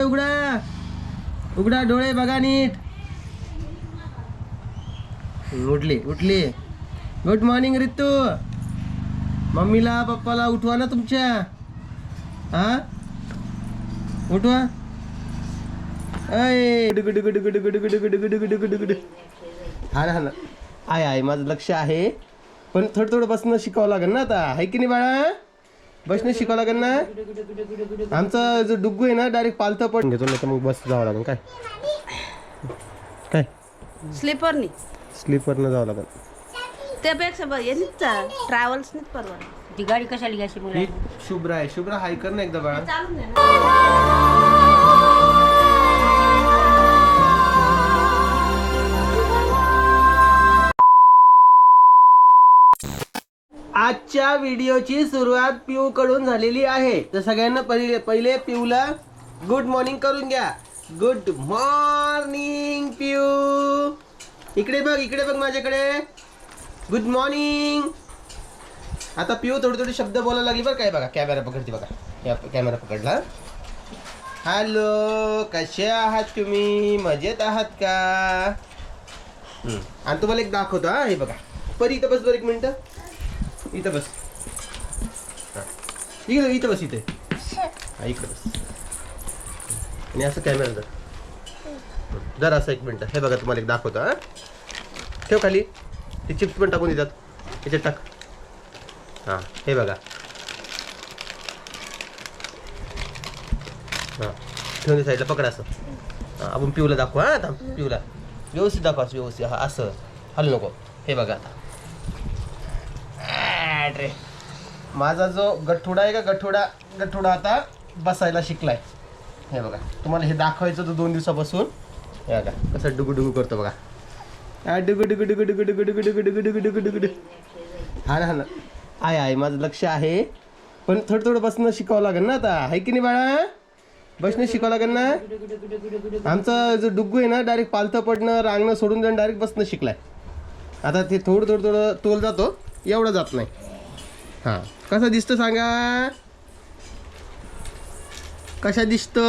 उघडा उघडा डोळे बघा नीट उठले उठले गुड मॉर्निंग रितू मम्मीला पप्पाला उठवा ना तुमच्या हा उठवा आय हा ना हा ना आहे माझं लक्ष आहे पण थोडं थोडं बसणं शिकावं लागेल ना आता आहे की नाही बाळा बसणं शिकावं लागेल ना? आमचा जो डुग्गू आहे ना डायरेक्ट पालतं पण घेतो नाही तर मग बस जावं लागेल. काय? काय? स्लीपरनी स्लीपरनं जावं लागेल. त्यापेक्षा बघ यांनीच ट्रॅव्हल्सनीच परवडा ती गाडी कशाला घ्यायची मुला शुभ्रा आहे. शुभ्रा हाय कर ना एकदा बाळा. चालून दे ना. आजच्या व्हिडिओची सुरुवात पिऊ कडून झालेली आहे. तर सगळ्यांना पहिले पहिले पिऊला गुड मॉर्निंग करून घ्या. गुड मॉर्निंग पिऊ. इकडे बघ इकडे बघ माझ्याकडे. गुड मॉर्निंग आता पिऊ थोडे थोडे शब्द बोलायला लागली बरं काय बघा कॅमेरा पकडते बघा. कॅमेरा पकडला. हॅलो कसे आहात तुम्ही? मजेत आहात का? आणि तुम्हाला एक दाखवतो हा हे बघा. परी इथं बस बरं एक मिनटं. इथं बस हा. इकडे इथं बस इथे हा इकडे बस आणि असं कॅमेरा जर जर असं एक मिनिट हे बघा तुम्हाला एक दाखवतो हा ठेव खाली ते चिप्स पण टाकून देतात याच्यात टाक हां हे बघा हां ठेवून साईडला पकड असं हां आपण पिऊला दाखवू हां आता पिऊला व्यवस्थित दाखवा असं व्यवस्थित हा असं हलू नको हे बघा आता ॲट रे माझा जो गठुडा आहे का गठुडा गठुडा आता बसायला शिकलाय हे बघा तुम्हाला हे दाखवायचं होतं दोन दिवसापासून हे बघा कसं डुगू डुगू करतो बघा आ, डुगू डुगू डुगू डुगू डुगू डुगू डुगू डुगू डुगू डुगू डुगू डुगू हा ना हा ना आहे आहे माझं लक्ष आहे पण थोडं थोडं बसणं शिकावं लागेल ना आता आहे की नाही बाळा बसणं शिकावं लागेल ना आमचा जो डुग्गू आहे ना डायरेक्ट पालथं पडणं रांगणं सोडून देणं डायरेक्ट बसणं शिकलाय आता ते थोडं थोडं थोडं तोल जातो एवढं जात नाही हां. कसा दिसतो सांगा? कशा दिसतो?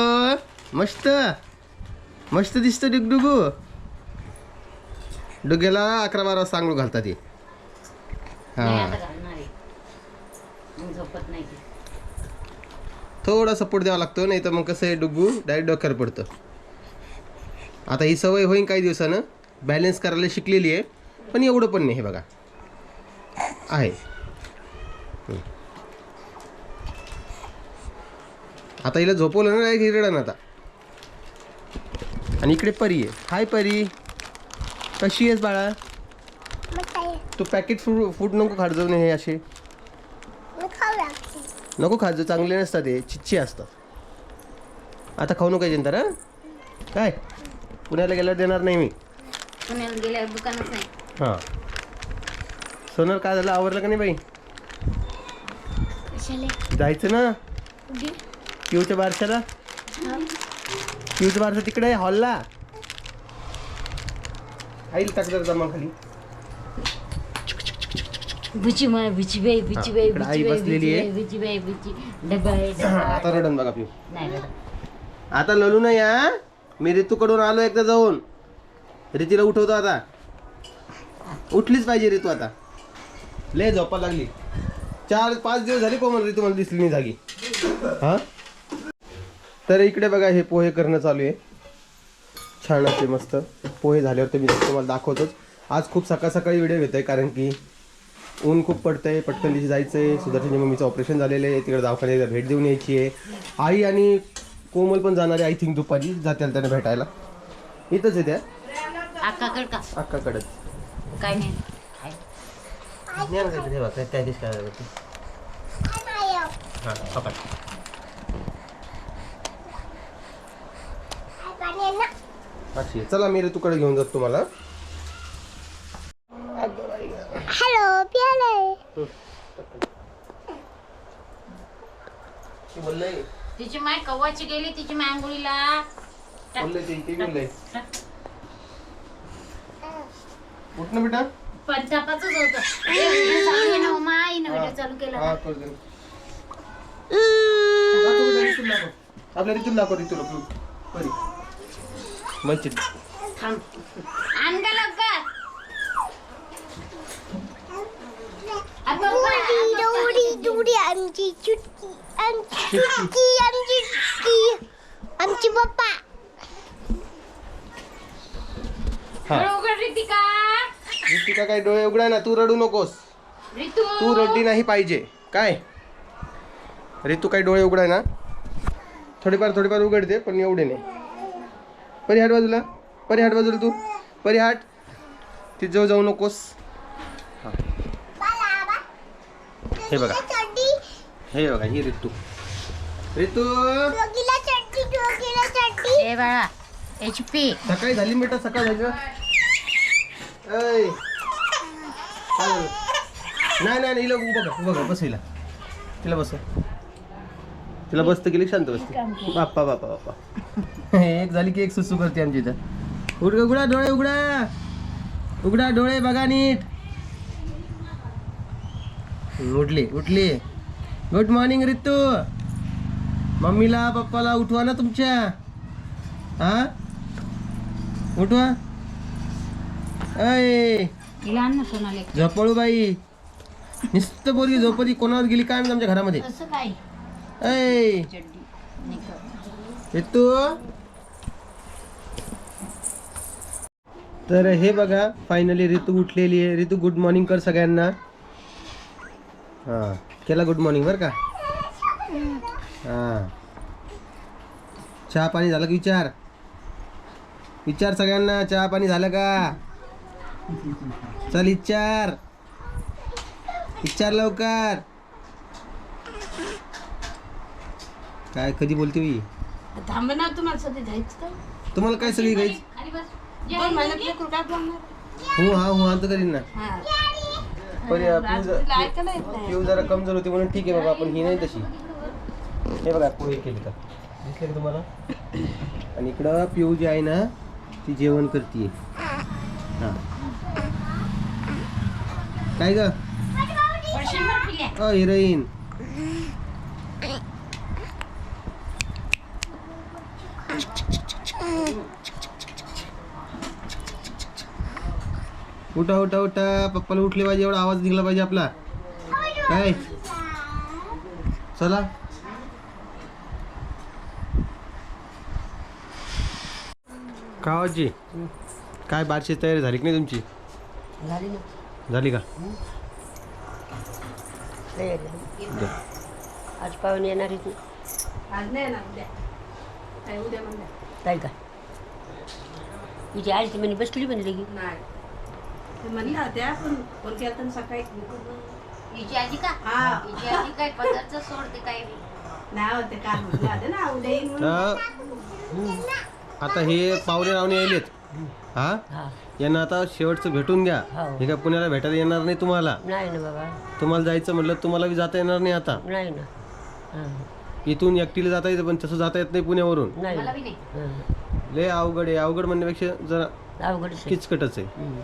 मस्त. मस्त दिसतो डुगडुगू. डुग्याला अकरा बारा सांगू घालतात ते हां. थोडा सपोर्ट द्यावा लागतो नाही तर मग कसं आहे डुग्गू डायरेक्ट डोक्यावर पडतं. आता ही सवय होईन काही दिवसानं. बॅलन्स करायला शिकलेली आहे पण एवढं पण नाही हे बघा. आहे. आता हिला झोपवलं ना डायरेक्ट हिरडण आता. आणि इकडे परी आहे. हाय परी. कशी आहेस बाळा? तू पॅकेट फूड फूड नको खात जाऊ हे असे. नको खात जाऊ चांगले नसतात ते चिच्ची असतात. आता खाऊ नको नंतर हां? काय? पुण्याला गेल्यावर देणार नाही मी. पुण्याला गेल्यावर दुकानच नाही. हां. सोनर काय झालं? आवरलं का नाही बाई? जायचं ना? पिऊच्या बारशाला पिऊच्या बारशा तिकडे आहे हॉलला? आईल टाक जरा जमा खाली. बाई भुची बाई इकडं आई भुची बाई बसलेली आहे. भुची बाई भुची डबा आहे डबा आता रडन बघा पिऊ. नाही. आता ललू नाही या मी ऋतूकडून आलो एकदा जाऊन. रीतीला उठवतो आता. उठलीच पाहिजे ऋतू आता. लय झोपा लागली. चार पाच दिवस झाले कोमल ऋतू मला दिसली नाही जागी. हा? तर इकडे बघा हे पोहे करणं चालू आहे. छान असे मस्त. पोहे झाल्यावर तर मी तुम्हाला दाखवतोच. आज खूप सकाळ सकाळी व्हिडिओ घेतोय आहे कारण की ऊन खूप पडतंय पटकन दिवशी जायचं आहे सुदर्शनच्या मम्मीचं ऑपरेशन झालेलं आहे. तिकडे दवाखान्याला भेट देऊन यायची आहे. आई आणि कोमल पण जाणार आहे आय थिंक दुपारी. जातील त्यांना भेटायला. इथंच आहे त्या. अक्काकडंच काय नाही. त्या- दिवशी काय. हां पकड. अशी. चला मी ऋतूकडे घेऊन जातो तुम्हाला. हॅलो प्याले. तिची माय कव्वाची गेली तिची माय आंघोळीला. बोललंय ते ते बोललंय उठ ना बेटा. पंचापाच होत. चालू केला. हा. आपल्या ऋतूला दाखव. ऋतूला परी वंचित आण लवकर आमची चुटकी आमची चुटकी आमची चुटकी आमची पप्पा हा. उघड रितिका ऋतिका काय डोळे उघडाय ना तू रडू नकोस तू रडली नाही पाहिजे काय ऋतू काही डोळे उघडाय ना थोडेफार थोडेफार उघडते पण एवढे नाही परी हाट बाजूला. परी हाट बाजूला तू. परी हाट ती जवळ जाऊ नकोस. हा. हे बघा. चड्डी हे बघा ही ऋतू ऋतू डोकीला चड्डी डोकीला चड्डी ए बाळा एच पी. सकाळी झाली बेटा सकाळ झाली ऐ. नाही नाही, हिला उभं कर उभं कर बस हिला. तिला बस. तिला बसतं गेली शांत बसते. बाप्पा बाप्पा बाप्पा. एक झाली की एक सुसू करते आमची इथं. उघड उघडा डोळे उघडा. उघडा डोळे बघा नीट. उठली उठली. Good morning Ritu. मम्मीला पप्पाला उठवा ना तुमच्या. हा? उठवा. अय झोपळू बाई. नुसतं बोलली झोपली कोणावर गेली काय आमच्या घरामध्ये? असं काय येतो तर हे बघा फायनली ऋतू उठलेली आहे. ऋतू गुड मॉर्निंग कर सगळ्यांना. हा केला गुड मॉर्निंग बरं का? हा. चहा पाणी झालं का विचार? विचार सगळ्यांना चहा पाणी झालं का? चल विचार विचार लवकर. काय कधी बोलते मी थांब ना तुम्हाला सध्या जायचं का? तुम्हाला काय सगळी गाईच खाली बस. दोन महिन्यात लेकरू काय बोलणार? हो हा हो आता करीन ना. हा. पण या पिऊ जर- तिला ऐकायला येत नाही. पिऊ जरा कमजोर होती म्हणून ठीक आहे बाबा आपण ही नाही तशी. हे बघा पोहे केले का दिसले का तुम्हाला? आणि इकडं पिऊ जी आहे ना ती जेवण करते हा. काय ग? अ हिरोईन. उठा उठा उठा. पप्पाला उठले पाहिजे एवढा आवाज निघला पाहिजे आपला. काय? चला. कावाची काय बारशी तयारी झाली की नाही तुमची? झाली ना. झाली का. आज पाहून येणार आहे तू आज नाही ना उद्या. काय उद्या काय का तिची ती म्हणे बसली म्हणे लगी। नाही। ते म्हणल्या होत्या पण फोन केला तर सकाळी हिची आजी का? हा। हिची आजी काय पदार्थ सोडते काय बी. नाही होते काल म्हटलं होते ना उद्या येईन म्हणून. तर आता हे पाहुणे रावणे आलेत। हा? हा। यांना आता शेवटचं भेटून घ्या. हो. हे काय पुण्याला भेटायला येणार नाही तुम्हाला? नाही ना बाबा. तुम्हाला जायचं म्हटलं तुम्हाला बी जाता येणार नाही आता. नाही ना. हा. इथून एकटीला जाता येतं पण तसं जाता येत नाही पुण्यावरून नाही मला ना. बी नाही. लय अवघड आहे अवघड म्हणण्यापेक्षा जरा अवघडच आहे. किचकटच आहे हम्म.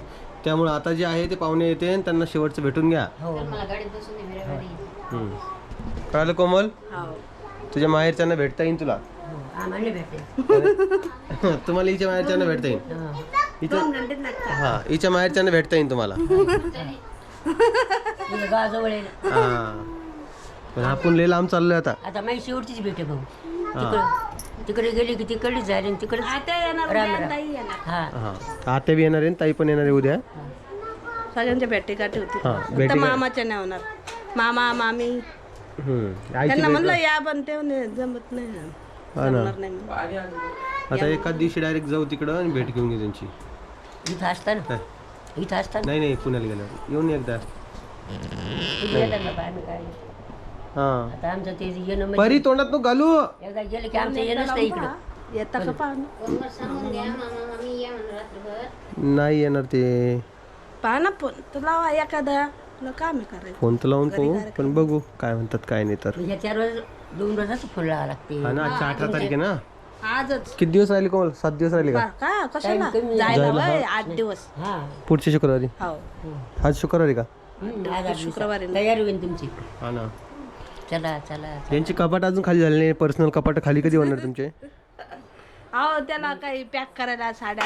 त्यामुळे आता जे आहे ते पाहुणे येते आणि त्यांना शेवटचं भेटून घ्या हो तर मला गाडीत बसून दे मेऱ्या गाडी हम्म. कळालं कोमल हो तुझ्या माहेरच्यांना भेटता येईल तुला हो. आम्हाला भेटते तुम्हाला हिच्या माहेरच्यांना भेटता येईल हा. हिच्या हा हिच्या माहेरच्यांना भेटता येईल तुम्हाला. हा पण आपण लय लांब चाललोय आता. आता माझी शेवटचीच भेटे भाऊ. तिकडे तिकडे गेली की तिकडेच झाली आणि तिकडे आता येणार राम उद्या राम. ताई येणार. हा. हा. आत्या बी येणार आहे आणि ताई पण येणार आहे उद्या. सगळ्यांच्या भेटी गाठी होती. हा, भेटी- मामाच्या नाही होणार. मामा मामी. हम्म. त्यांना म्हणलं या पण ते म्हणे जमत नाही. हा ना. जमणार नाही. आता एखाद दिवशी डायरेक्ट जाऊ तिकडं आणि भेट घेऊन घे त्यांची. इथं असताना? काय? इथं असताना? नाही नाही पुण्याला गेल्यावर. येऊन एकदा. तुम्ही येतात बाबा आम्ही काय हा. आता आमचं ते येणं म्हणजे परी तोंडात तू घालू. एकदा गेलं की आमचं येणंच नाही इकडं. येता का पाहा फोनवर सांगून द्या मामा मामी या म्हणून रात्रभर. नाही येणार ते. पहा ना फोन तर लावा एखादा. तुला काम आहे करायचं फोन तर लावून पाहू पण बघू काय म्हणतात काय नाही तर. चार रोज दोन रोजाच फोन लावा लागते. हा ना अठरा तारीख आहे ना? आजच. किती दिवस राहिले कोमल सात दिवस राहिले का? पहा, का? कशाला? Time कमी जायला जायला, वय आठ दिवस. हा. पुढच्या शुक्रवारी. हो. आज शुक्रवारी का? हम्म, आज आठ दिवसात. शुक्रवारी ना. तयारी होईल तुमची. हा ना. चला चला यांची कपाट अजून खाली झाले नाही पर्सनल कपाट खाली कधी होणार तुमचे? अहो त्याला काही पॅक करायला साड्या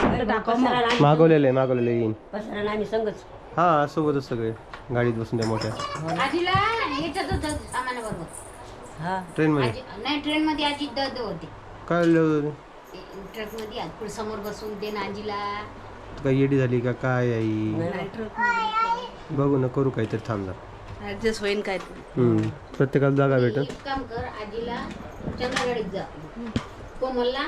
मागवलेले मागवलेले येईन पसरायला आम्ही संगच. हा सोबतच सगळे. गाडीत बसून त्या मोठ्या. आजीला होतं हा. ट्रेनमध्ये आजी नाही ट्रेन मध्ये आजी दद होते. काय लिहिलं? ट्रकमध्ये पुढे समोर बसून दे ना आजीला. काय येडी झाली का काय आई? बघू ना करू काहीतरी थांब जा ऍडजस्ट होईन काय ते हम्म. प्रत्येकाला जागा एक काम कर आजीला चंद्रगडीत जा. कोमलला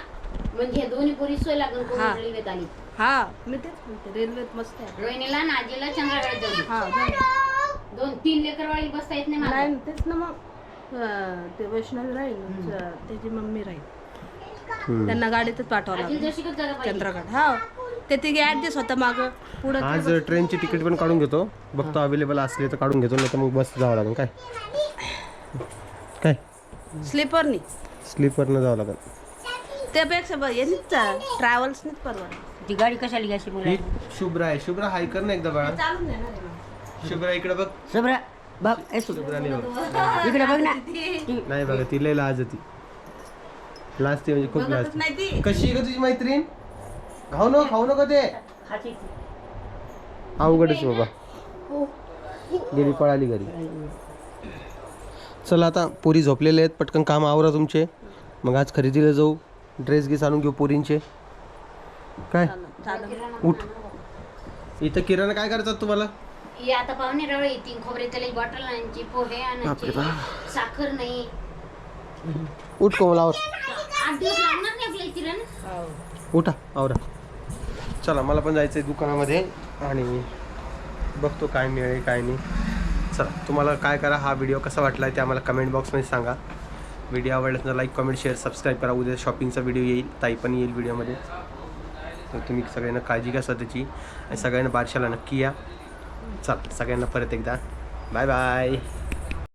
म्हणजे ह्या दोन्ही पोरी सोय लागून कोमल हा. रेल्वेत आली. हा. मी तेच म्हणते रेल्वेत मस्त आहे. रोहिणीला आणि आजीला चंद्रगडीत जाऊ दे. हा जाऊ. दोन तीन लेकरवाळी बसता येत नाही मला नाही तेच ना मग. अं, ते वैष्णवी राहील त्याची मम्मी राहील. हम्म. त्यांना गाडीतच पाठवावं आजी लागेल. जशी का जरा पाहिजे. चंद्रगड. हा. ते तिघे ऍडजस्ट होतं माग. पुढं आज ट्रेनची तिकीट पण काढून घेतो. बघतो अवेलेबल असले तर काढून घेतो नाही तर मग बस जावं लागेल. काय? काय? स्लीपरनी स्लीपरनं जावं लागेल. त्यापेक्षा बघ यांनीच ट्रॅव्हल्सनीच परवडा ती गाडी कशाला घ्यायची मुला ही शुभ्रा आहे. शुभ्रा हाय कर ना एकदा बाळा. चालून देणार आहे ना. शुभ्रा इकडे बघ. सबरा बघ. ए शुभ्रा नाही बघ इकडे बघ ना. नाही बघा ती लय लाज ती. लाज ती म्हणजे खूप लाज बघतच नाही ती. कशी आहे का तुझी मैत्रीण? खाऊ नको खाऊ नको ते. अवघडच बाबा. गेली पळाली घरी. चला आता पोरी झोपलेले आहेत पटकन काम आवरा तुमचे. मग आज खरेदीला जाऊ. ड्रेस गिस आणून घेऊ पोरींचे. काय? उठ. इथं किराणा काय करतात तुम्हाला? ही आता पाहुणे रवळ येतील. खोबरे तेलाची बॉटल आणायची पोहे आणायचे. साखर नाही. उठ कोमलावर. आठ दिवस लागणार नाही आपल्या इथे ना उठा आवरा. चला मला पण जायचं आहे दुकानामध्ये आणि बघतो काय मिळेल काय नाही. चला तुम्हाला काय करा हा व्हिडिओ कसा वाटला आहे ते आम्हाला कमेंट बॉक्समध्ये सांगा. व्हिडिओ आवडला तर लाईक कमेंट शेअर सबस्क्राईब करा. उद्या शॉपिंगचा व्हिडिओ येईल ताई पण येईल व्हिडिओमध्ये तर तुम्ही सगळ्यांना काळजी घ्या स्वतःची आणि सगळ्यांना बारशाला नक्की या. चल सगळ्यांना परत एकदा. Bye bye